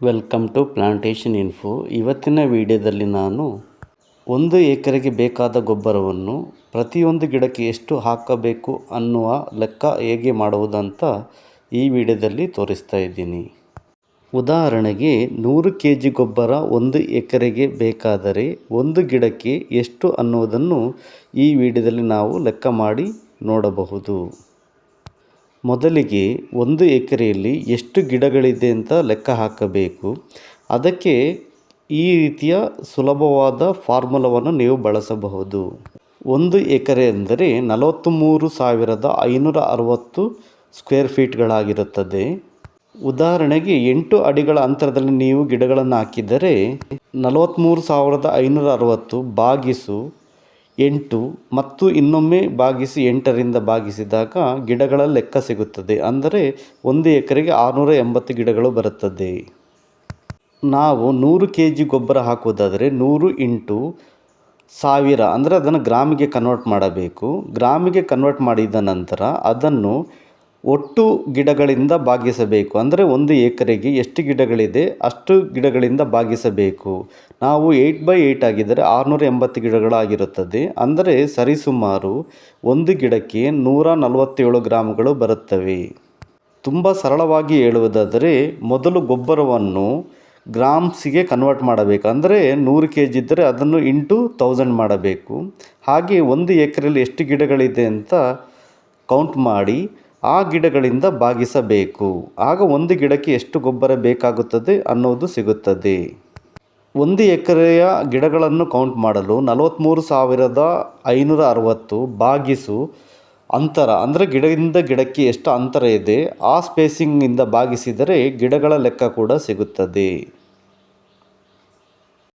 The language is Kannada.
ವೆಲ್ಕಮ್ ಟು ಪ್ಲಾಂಟೇಶನ್ ಇನ್ಫೋ ಇವತ್ತಿನ ವಿಡಿಯೋದಲ್ಲಿ ನಾನು ಒಂದು ಎಕರೆಗೆ ಬೇಕಾದ ಗೊಬ್ಬರವನ್ನು ಪ್ರತಿಯೊಂದು ಗಿಡಕ್ಕೆ ಎಷ್ಟು ಹಾಕಬೇಕು ಅನ್ನುವ ಲೆಕ್ಕ ಹೇಗೆ ಮಾಡುವುದಂತ ಈ ವಿಡಿಯೋದಲ್ಲಿ ತೋರಿಸ್ತಾ ಇದ್ದೀನಿ. ಉದಾಹರಣೆಗೆ ನೂರು ಕೆ ಜಿ ಗೊಬ್ಬರ ಒಂದು ಎಕರೆಗೆ ಬೇಕಾದರೆ ಒಂದು ಗಿಡಕ್ಕೆ ಎಷ್ಟು ಅನ್ನುವುದನ್ನು ಈ ವಿಡಿಯೋದಲ್ಲಿ ನಾವು ಲೆಕ್ಕ ಮಾಡಿ ನೋಡಬಹುದು. ಮೊದಲಿಗೆ ಒಂದು ಎಕರೆಯಲ್ಲಿ ಎಷ್ಟು ಗಿಡಗಳಿದೆ ಅಂತ ಲೆಕ್ಕ ಹಾಕಬೇಕು. ಅದಕ್ಕೆ ಈ ರೀತಿಯ ಸುಲಭವಾದ ಫಾರ್ಮುಲಾವನ್ನು ನೀವು ಬಳಸಬಹುದು. ಒಂದು ಎಕರೆ ಎಂದರೆ ನಲವತ್ತ್ಮೂರು ಸಾವಿರದ ಐನೂರ ಅರವತ್ತು ಸ್ಕ್ವೇರ್ ಫೀಟ್ಗಳಾಗಿರುತ್ತದೆ. ಉದಾಹರಣೆಗೆ ಎಂಟು ಅಡಿಗಳ ಅಂತರದಲ್ಲಿ ನೀವು ಗಿಡಗಳನ್ನು ಹಾಕಿದರೆ ನಲವತ್ತ್ಮೂರು ಸಾವಿರದ ಐನೂರ ಅರವತ್ತು ಬಾಗಿಸು ಎಂಟು ಮತ್ತು ಇನ್ನೊಮ್ಮೆ ಭಾಗಿಸಿ ಎಂಟರಿಂದ ಭಾಗಿಸಿದಾಗ ಗಿಡಗಳ ಲೆಕ್ಕ ಸಿಗುತ್ತದೆ. ಅಂದರೆ ಒಂದು ಎಕರೆಗೆ ಆರುನೂರ ಎಂಬತ್ತು ಗಿಡಗಳು ಬರುತ್ತದೆ. ನಾವು ನೂರು ಕೆ ಜಿ ಗೊಬ್ಬರ ಹಾಕುವುದಾದರೆ ನೂರು ಇಂಟು ಸಾವಿರ. ಅಂದರೆ ಅದನ್ನು ಗ್ರಾಮಿಗೆ ಕನ್ವರ್ಟ್ ಮಾಡಬೇಕು. ಗ್ರಾಮಿಗೆ ಕನ್ವರ್ಟ್ ಮಾಡಿದ ನಂತರ ಅದನ್ನು ಒಟ್ಟು ಗಿಡಗಳಿಂದ ಭಾಗಿಸಬೇಕು ಅಂದರೆ ಒಂದು ಎಕರೆಗೆ ಎಷ್ಟು ಗಿಡಗಳಿದೆ ಅಷ್ಟು ಗಿಡಗಳಿಂದ ಭಾಗಿಸಬೇಕು ನಾವು ಏಯ್ಟ್ ಬೈ ಏಯ್ಟ್ ಆಗಿದ್ದರೆ ಆರುನೂರ ಎಂಬತ್ತು ಗಿಡಗಳಾಗಿರುತ್ತದೆ. ಅಂದರೆ ಸರಿಸುಮಾರು ಒಂದು ಗಿಡಕ್ಕೆ ನೂರ ನಲವತ್ತೇಳು ಗ್ರಾಮ್ಗಳು ಬರುತ್ತವೆ. ತುಂಬ ಸರಳವಾಗಿ ಹೇಳುವುದಾದರೆ ಮೊದಲು ಗೊಬ್ಬರವನ್ನು ಗ್ರಾಮ್ಸಿಗೆ ಕನ್ವರ್ಟ್ ಮಾಡಬೇಕು. ಅಂದರೆ ನೂರು ಕೆ ಜಿ ಇದ್ದರೆ ಅದನ್ನು ಇಂಟು ತೌಸಂಡ್ ಮಾಡಬೇಕು. ಹಾಗೆ ಒಂದು ಎಕರೆಯಲ್ಲಿ ಎಷ್ಟು ಗಿಡಗಳಿದೆ ಅಂತ ಕೌಂಟ್ ಮಾಡಿ ಆ ಗಿಡಗಳಿಂದ ಭಾಗಿಸಬೇಕು ಆಗ ಒಂದು ಗಿಡಕ್ಕೆ ಎಷ್ಟು ಗೊಬ್ಬರ ಬೇಕಾಗುತ್ತದೆ ಅನ್ನೋದು ಸಿಗುತ್ತದೆ. ಒಂದು ಎಕರೆಯ ಗಿಡಗಳನ್ನು ಕೌಂಟ್ ಮಾಡಲು ನಲವತ್ತ್ಮೂರು ಸಾವಿರದ ಐನೂರ ಅರವತ್ತು ಬಾಗಿಸು ಅಂತರ. ಅಂದರೆ ಗಿಡದಿಂದ ಗಿಡಕ್ಕೆ ಎಷ್ಟು ಅಂತರ ಇದೆ, ಆ ಸ್ಪೇಸಿಂಗಿಂದ ಭಾಗಿಸಿದರೆ ಗಿಡಗಳ ಲೆಕ್ಕ ಕೂಡ ಸಿಗುತ್ತದೆ.